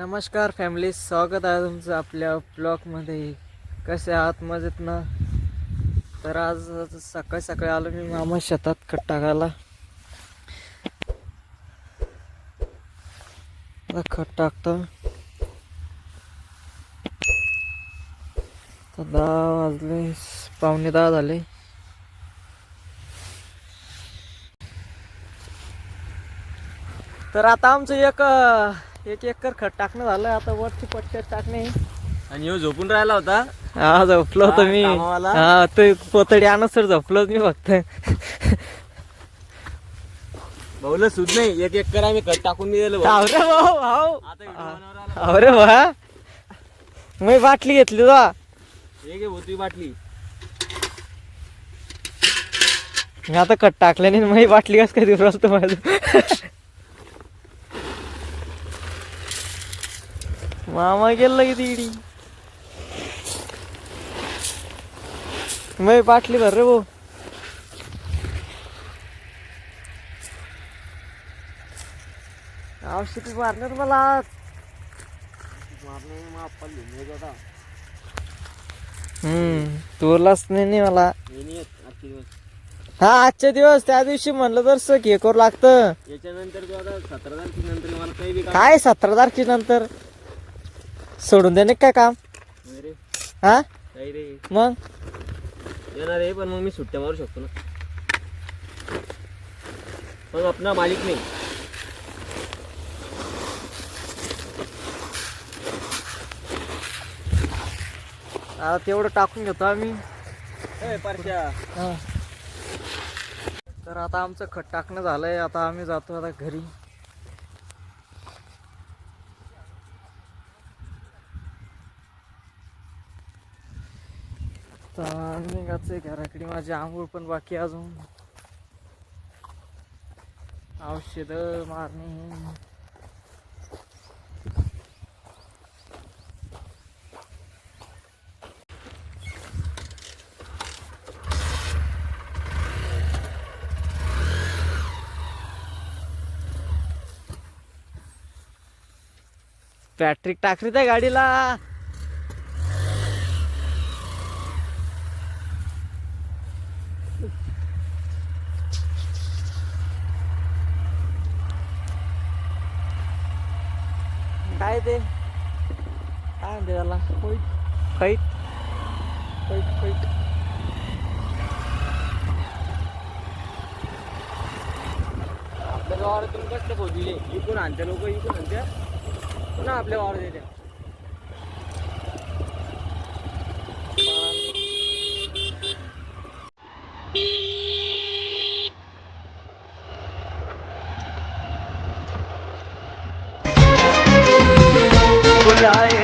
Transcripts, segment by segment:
नमस्कार फॅमिली स्वागत आहे तुमचं आपल्या ब्लॉगमध्ये. कसे आहात? मजेत ना? तर आज सकाळी सकाळी आलो मी मामा शेतात खट टाकायला खत टाकतो. तर दहा वाजले पावणे दहा झाले. तर आता आमचं एक एक एकर खत टाकणं झालं आता वरची पट्ट्यात टाकणे. आणि ह्यो झोपून राहिला होता? हा झोपलो होतो मी. कामावाला? हा ते पोतडी आणत सर झोपलोच मी फक्त. भाऊला सुद नाही एक एक करा आम्ही कट टाकून मी दिलं भाऊ. अरे भाऊ भाऊ. आता व्हिडिओ बनवायला आला. अरे वा मी बाटली घेतली तुला. हे घे तुझी बाटली. मी आता कट टाकल्याने मी बाटली कस काय दिवस असतो मामा गेला की तिडी मी बाटली भर रे भाऊ. औषधी मारणार मला हम्म तोरलाच नाही मला. हे नाही येत आजचे दिवस त्या दिवशी म्हणलं तर सक हे करू लागतं. याच्यानंतर आता सतरा तारखेनंतर मला काही बी काम काय सतरा तारखे नंतर सोडून देणे काय काम? नाही रे. हा? काही रे. मग? येणार आहे पण मग मी सुट्ट्या मारू शकतो ना. पण आपला मालिक नाही. आता तेवढं टाकून घेतो आम्ही. ए, परश्या हा. तर आता आमचं खत टाकणं झालंय. आता आम्ही जातो आता घरी. तर निघायचंय घराकडे. माझी आंघोळ पण बाकी अजून. औषध मारणे. पॅट्रिक टाकरीत आहे गाडीला. काय ते काय म्हणते त्याला फैट फैट फैट आपल्या गावाला तुम्ही कसं पोहोचले? इकडून आणत्या लोक इकडून आणत्या पुन्हा आपल्या गावाला देत्या ay, ay.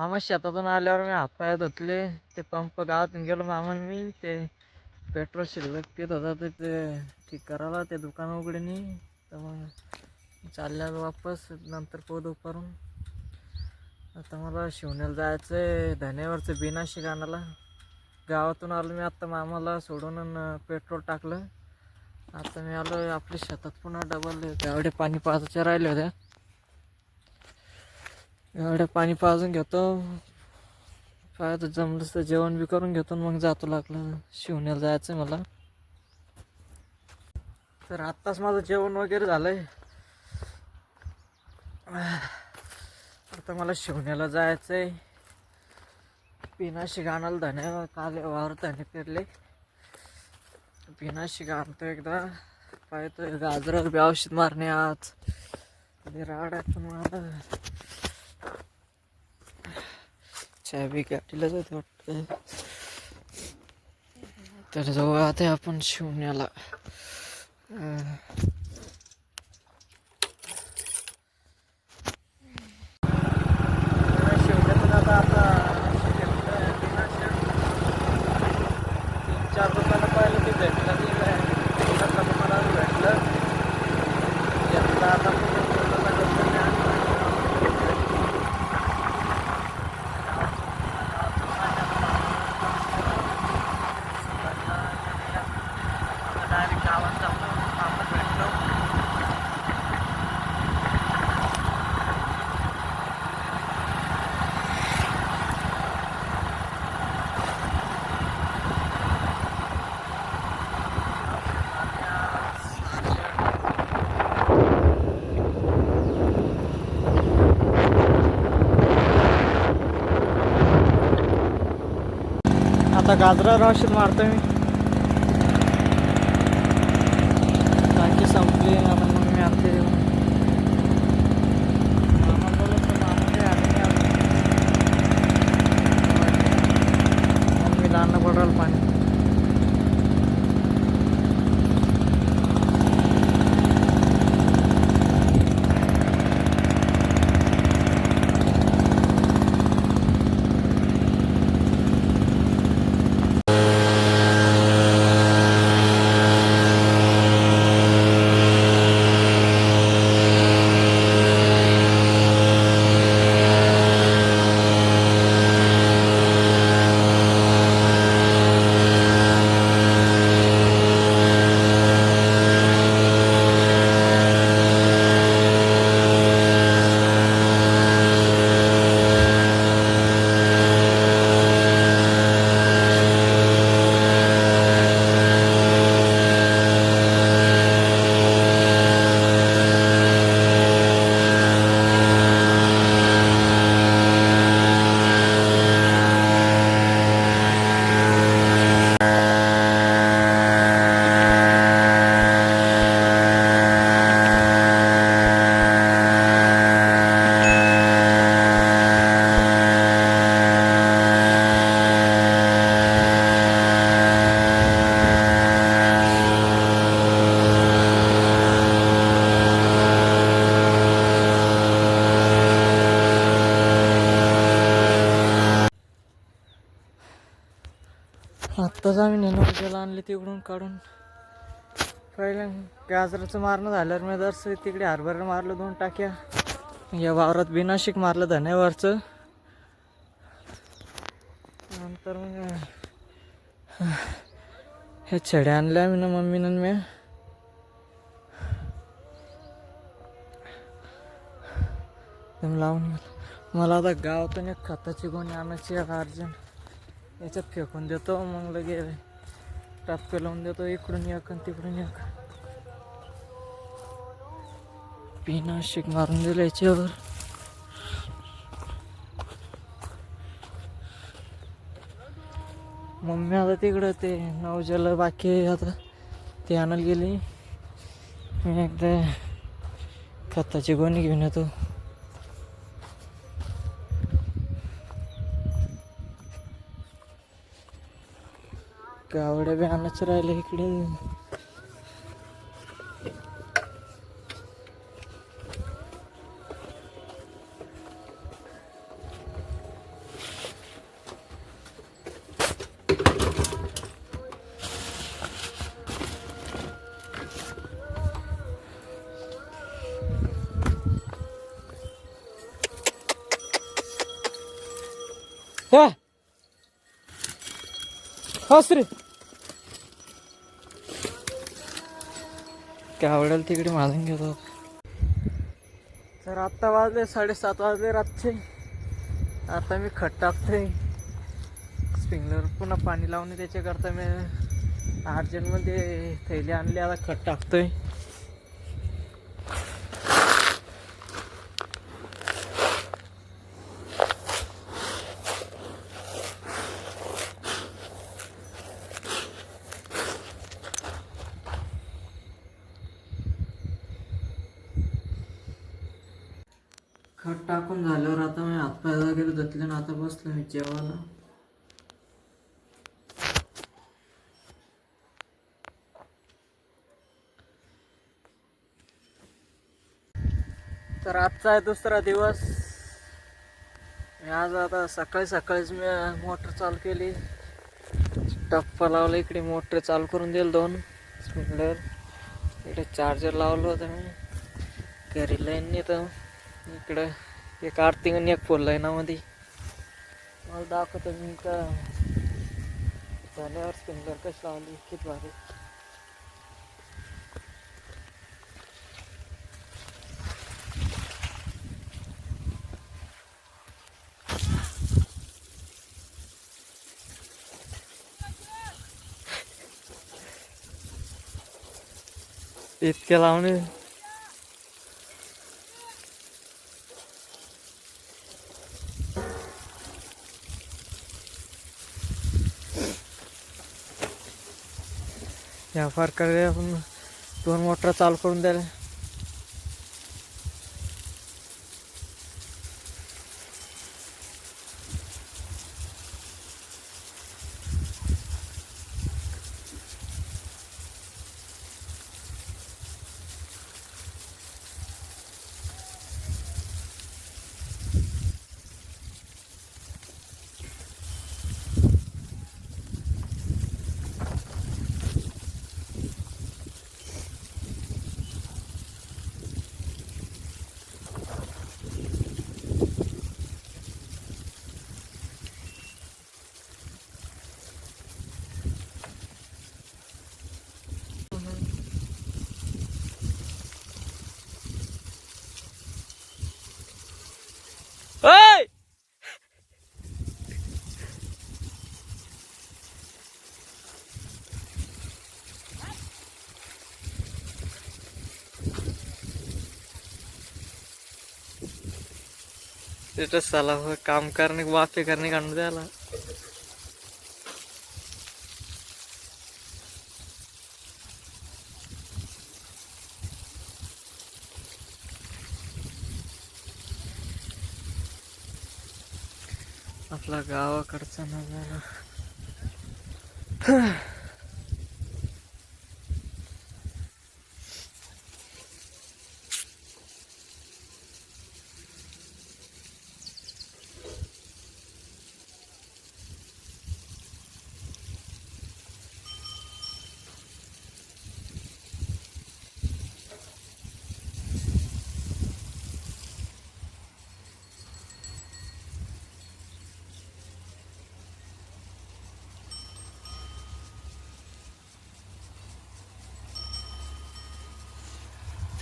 मामा शेतातून आल्यावर मी हातपाय धुतले ते पंप गावातून गेलो मामा मी ते पेट्रोल शिल्लक पित होता ते ते ठीक करायला ते दुकान उघडणी तर मग चालल्या वापस नंतर पोत उपारून आता मला शिवण्याला जायचं आहे धन्यावरचं बिनाशी गाण्याला गावातून आलो मी आत्ता मामाला सोडून पेट्रोल टाकलं. आता मी आलो आपल्या शेतात पुन्हा डबल गावडे पाणी पाजायचे राहिले होत्या एवढं पाणी पाजून घेतो. पाहतो जमलंच तर जेवण बी करून घेतो आणि मग जातो लागलं. शिवण्याला जायचं मला. तर आत्ताच माझं जेवण वगैरे झालंय. आता मला शिवण्याला जायचंय. पिनाशी गाणाला धने काल वावर धने पेरले. पिनाशी गाणतो एकदा. पाहतो गाजरावर बी औषध मारणे आज राडायचं राड आहे पण मला. चाबी गाडीला जाते वाटतं. तर जाऊ आता आपण शिवण्याला अं, शिवण्यातून आता आपला तीन चार दुकानं पाहिलं ते भेटलं नाही दुकानात दुकानात भेटलं घेतलं आता पुन्हा पूर्ण नगर डायरेक्ट गावात जाऊन आपण भेटलो आता गाजरावर औषध मारतोय मी. टाकी संपली आता मग मी आणते देऊन मामा बोलत होता, मामा काही आले नाही अजून. मग मी लहान पडल पाणी आत्ताच आम्ही नेणं आणले तिकडून काढून. पहिलं गाजराचं मारणं झाल्यावर मी दर्श तिकडे हरभरा मारलं दोन टाक्या. या वावरात बिनाशिक मारलं धन्यावरचं. नंतर मग हे छड्या आणल्या मी ना मम्मीनं मी लावून मला आता गावातून एक खताची गोणी आणायची आहे अर्जंट. याच्यात फेकून देतो मग लगे टापके लावून देतो इकडून एक आणि तिकडून एक पिनाशिक मारून दिलं याच्यावर. मम्मी आता तिकडं ते नवजाला बाकी आहे आता. ते आणायला गेली. मी एकदा खताची गोणी घेऊन येतो. गावड्या बी आणायचं राहिलं इकडे. हा. हा श्री काय आवडेल तिकडे मारून घेतो. तर आत्ता वाजले साडेसात वाजले रातचे. आता मी खत टाकतोय. स्प्रिंगलर पुन्हा पाणी लावणे त्याच्याकरता मी अर्जंटमध्ये थैली आणली आता खत टाकतोय. तर आता मी हातपाय वगैरे धुतले ना आता बसलो मी जेवायला. तर आजचा आहे दुसरा दिवस. मी आज आता सकाळी सकाळीच मी मोटर चालू केली. टप्पा लावला इकडे मोटर चालू करून देईल दोन स्प्रिंकलर इकडे चार्जर लावलं होतं मी. घरी लाईन नेतं. इकडं एक आरती आणि एक फोडलाय ना मध्ये मला दाखवतो मी का झाल्यावर स्प्रिंकलर कशी लावली किती भारी. इतके लावणे. ह्या फार आपण दोन मोटर चालू करून द्यायला. स्टेटस साला हो, काम करने वाफे करणे करने का अनुदे आला आपला गावाकडचा नजारा.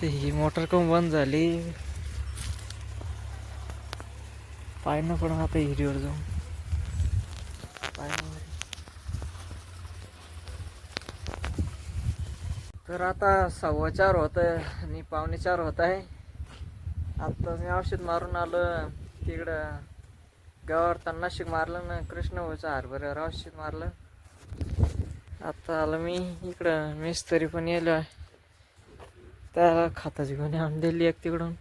तर ही मोटर कम बंद झाली. पाय न पण आता हिरीवर जाऊन. पाय तर आता सव्वा चार होत आहे आणि पावणे चार होत आहे. आता मी औषध मारून आलो. तिकडं गावावर तन्नाशिक मारलं ना कृष्णभाऊच्या हरभऱ्यावर औषध मारलं. आता आलं मी इकडं. मिस्तरी पण येलो आहे. त्याला खाताची गोणी आण दिली एक तिकडून.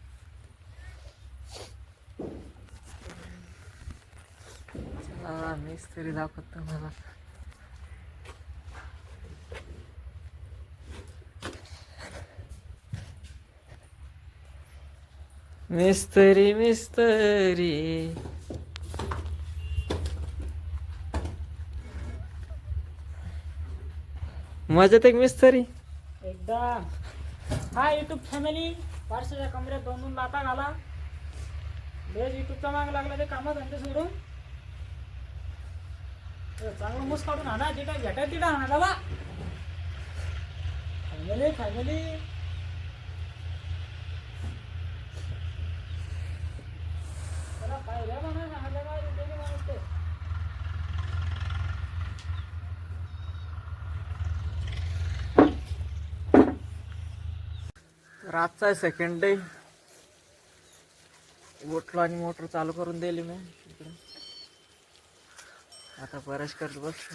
मिस्त्री मीच तरी मला मिस्तरी मिस्तरी. मजेत एक मिस्तरी? एकदम हाय युट्यूब फॅमिली पार्सलच्या कमऱ्यात दोन दोन लाता घाला. बेज युट्यूबचा माग लागला ते कामं धंदे सोडून. चांगलं मूस काढून आणा जिथं भेटाय तिथं आणा बाबा फॅमिली फॅमिली चला काय रे म्हणा सांगितलं काय ते माणूस ते रातचा आहे सेकंड डे उठलो आणि मोटर चालू करून दिली मी इकडे आता बऱ्याच करत बस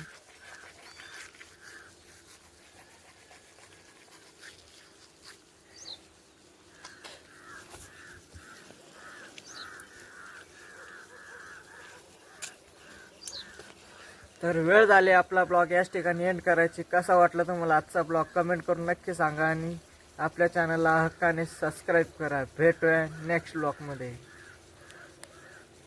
तर वेळ झाली आपला ब्लॉग याच ठिकाणी एंड करायची. कसा वाटला तुम्हाला आजचा ब्लॉग? कमेंट करून नक्की सांगा आणि आपल्या चॅनलला हक्काने सबस्क्राईब करा. भेटूया नेक्स्ट ब्लॉकमध्ये